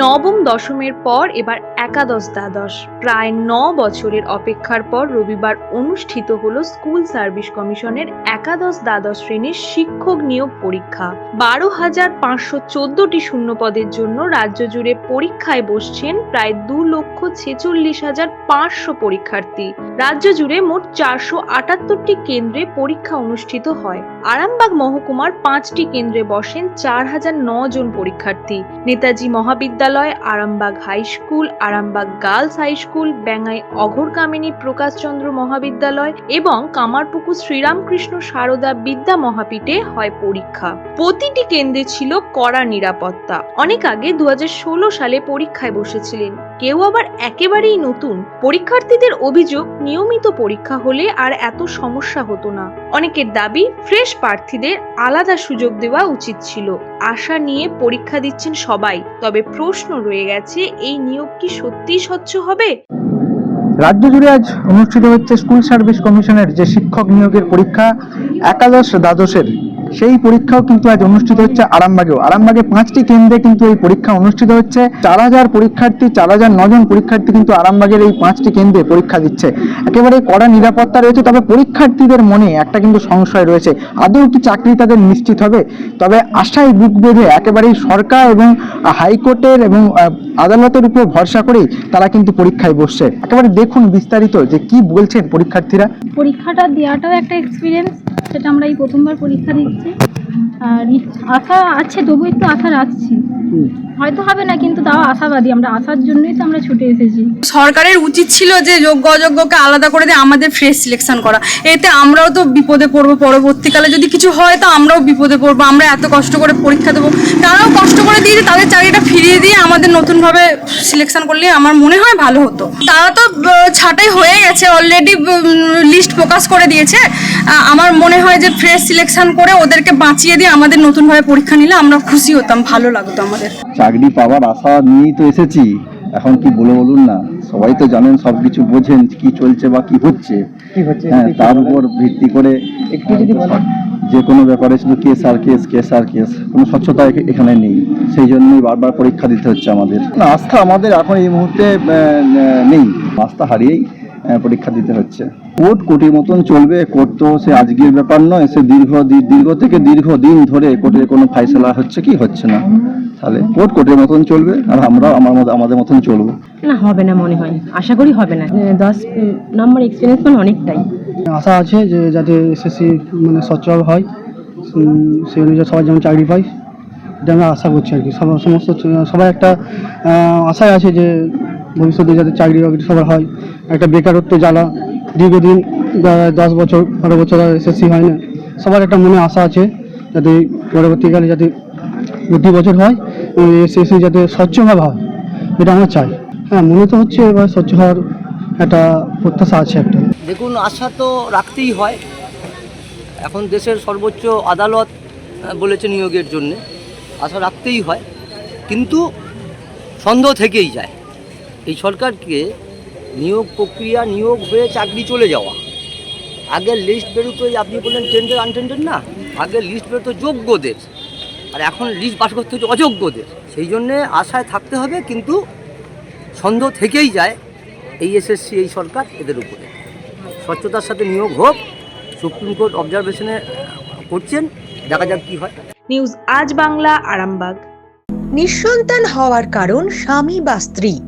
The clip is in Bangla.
নবম দশমের পর এবার একাদশ দ্বাদশ। প্রায় ন বছরের অপেক্ষার পর রবিবার অনুষ্ঠিত হল স্কুল সার্ভিস কমিশনের একাদশ দ্বাদশ শ্রেণির শিক্ষক নিয়োগ পরীক্ষা। বারো হাজার পাঁচশো চোদ্দটি শূন্য পদের জন্য রাজ্য জুড়ে পরীক্ষায় বসছেন প্রায় দু লক্ষ ছেচল্লিশ হাজার পাঁচশো পরীক্ষার্থী। রাজ্য জুড়ে মোট চারশো আটাত্তরটি কেন্দ্রে পরীক্ষা অনুষ্ঠিত হয়। আরামবাগ মহকুমার পাঁচটি কেন্দ্রে বসেন চার হাজার ন জন পরীক্ষার্থী। Netaji Mahavidyalaya, Arambagh high school Arambagh girls high school Bengai Aghorkamini Prakashchandra Mahavidyalaya এবং কামারপুকুর শ্রীরামকৃষ্ণ সারদা বিদ্যা মহাপীঠে হয় পরীক্ষা। প্রতিটি কেন্দ্রে ছিল কড়া নিরাপত্তা। অনেক আগে দু হাজার ষোলো সালে পরীক্ষায় বসেছিলেন। কেউ আবার একেবারেই নতুন। পরীক্ষার্থীদের অভিযোগ, নিয়মিত পরীক্ষা হলে আর এত সমস্যা হতো না। অনেকের দাবি, ফ্রেশ প্রার্থীদের আলাদা সুযোগ দেওয়া উচিত ছিল। আশা নিয়ে পরীক্ষা দিচ্ছেন সবাই। তবে প্রশ্ন রয়ে গেছে, এই নিয়োগ কি সত্যিই স্বচ্ছ হবে? রাজ্য জুড়ে আজ অনুষ্ঠিত হচ্ছে স্কুল সার্ভিস কমিশনের যে শিক্ষক নিয়োগের পরীক্ষা, একাদশ দ্বাদশের সেই পরীক্ষাও কিন্তু আজ অনুষ্ঠিত হচ্ছে আরামবাগেও। আরামবাগে পাঁচটি কেন্দ্রে কিন্তু এই পরীক্ষা অনুষ্ঠিত হচ্ছে। চার হাজার পরীক্ষার্থী, চার হাজার নজন পরীক্ষার্থী কিন্তু আরামবাগের এই পাঁচটি কেন্দ্রে পরীক্ষা দিচ্ছে। একেবারে কড়া নিরাপত্তা রয়েছে, তবে পরীক্ষার্থীদের মনে একটা কিন্তু সংশয় রয়েছে। আদৌ কি চাকরি তাদের নিশ্চিত হবে? তবে আশায় বুক বেঁধে একেবারেই সরকার এবং হাইকোর্টের এবং আদালতের উপর ভরসা করেই তারা কিন্তু পরীক্ষায় বসছে। একেবারে দেখুন বিস্তারিত যে কি বলছেন পরীক্ষার্থীরা। পরীক্ষাটা দেওয়াটাও একটা এক্সপিরিয়েন্স সেটা আমরা এই প্রথমবার পরীক্ষা দিচ্ছি। আর আশা আছে তবু একটু আশা রাখছি। হয়তো হবে না কিন্তু তাও আশাবাদী। আমরা আসার জন্যই তো আমরা ছুটে এসেছি। সরকারের উচিত ছিল যে যোগ্য অযোগ্যকে আলাদা করে দিয়ে আমাদের ফ্রেশ সিলেকশন করা। এতে আমরাও তো বিপদে পড়ব পরবর্তীকালে। যদি কিছু হয় তো আমরাও বিপদে পড়ব। আমরা এত কষ্ট করে পরীক্ষা দেবো। তারাও কষ্ট করে দিয়েছে তাদের চাকরিটা ফিরিয়ে দিয়ে আমাদের নতুনভাবে সিলেকশন করলে আমার মনে হয় ভালো হতো। তারা তো ছাটাই ছাঁটাই হয়ে গেছে। অলরেডি লিস্ট প্রকাশ করে দিয়েছে। আমার মনে হয় যে ফ্রেশ সিলেকশন করে ওদেরকে বাঁচিয়ে দিয়ে আমাদের নতুনভাবে পরীক্ষা নিলে আমরা খুশি হতাম ভালো লাগতো আমাদের। চাকরি পাওয়ার আশা নিয়েই তো এসেছি। এখন কি বলে বলুন না সবাই তো জানেন সব কিছু বোঝেন কি চলছে বা কি হচ্ছে। হ্যাঁ তার উপর ভিত্তি করে একটু যদি যে কোনো ব্যাপারে শুধু কেস আর কেস কেস আর কেস কোনো স্বচ্ছতা এখানে নেই। সেই জন্যই বারবার পরীক্ষা দিতে হচ্ছে আমাদের। না, আস্থা আমাদের এখন এই মুহূর্তে নেই। আস্থা হারিয়েই পরীক্ষা দিতে হচ্ছে। কোর্ট কোর্টের মতন চলবে কোর্ট তো সে আজকের ব্যাপার নয় সে দীর্ঘ দীর্ঘ থেকে দীর্ঘ দিন ধরে কোর্টের কোনো ফাইসলা হচ্ছে কি হচ্ছে না। তাহলে কোর্ট কোর্টের মতন চলবে আর আমরাও আমার মতো আমাদের মতন চলবো। না হবে না মনে হয়। আশা করি হবে না। দশ নম্বর এক্সপিরিয়েন্স মানে অনেকটাই। আশা আছে যে যাতে এসএসসি মানে সচ্ছল হয় সেই অনুযায়ী সবাই যেমন চাকরি পায় এটা আমরা আশা করছি আর কি। সব সমস্ত সবাই একটা আশায় আছে যে ভবিষ্যতে যাতে চাকরি বাকরি সবার হয়। একটা বেকারত্ব জ্বালা, দীর্ঘদিন দশ বছর, বারো বছর এসএসসি হয় না। সবার একটা মনে আশা আছে, যাতে পরবর্তীকালে যাতে প্রতি বছর হয় এসএসসি যাতে স্বচ্ছভাবে হয়, এটা আমরা চাই। হ্যাঁ মনে তো হচ্ছে এবার স্বচ্ছ হওয়ার একটা প্রত্যাশা আছে একটা। দেখুন, আশা তো রাখতেই হয়। এখন দেশের সর্বোচ্চ আদালত বলেছে নিয়োগের জন্যে। আশা রাখতেই হয়। কিন্তু সন্দেহ থেকেই যায়। এই সরকারকে নিয়োগ প্রক্রিয়া নিয়োগ হয়ে চাকরি চলে যাওয়া। আগে লিস্ট বেরোতো এই আপনি বললেন টেন্ডার আনটেন্ডার না? আগে লিস্ট বেরোতো যোগ্যদের। আর এখন লিস্ট পাস করতে হচ্ছে অযোগ্যদের। সেই জন্যে আশায় থাকতে হবে কিন্তু সন্দেহ থেকেই যায় এই এসএসসি এই সরকার এদের উপরে। স্বচ্ছতার সাথে নিয়োগ হোক সুপ্রিম কোর্ট অবজারভেশনে করছেন দেখা যাক কি হয়। নিউজ আজ বাংলা আরামবাগ। নিঃসন্তান হওয়ার কারণ স্বামী বা স্ত্রী।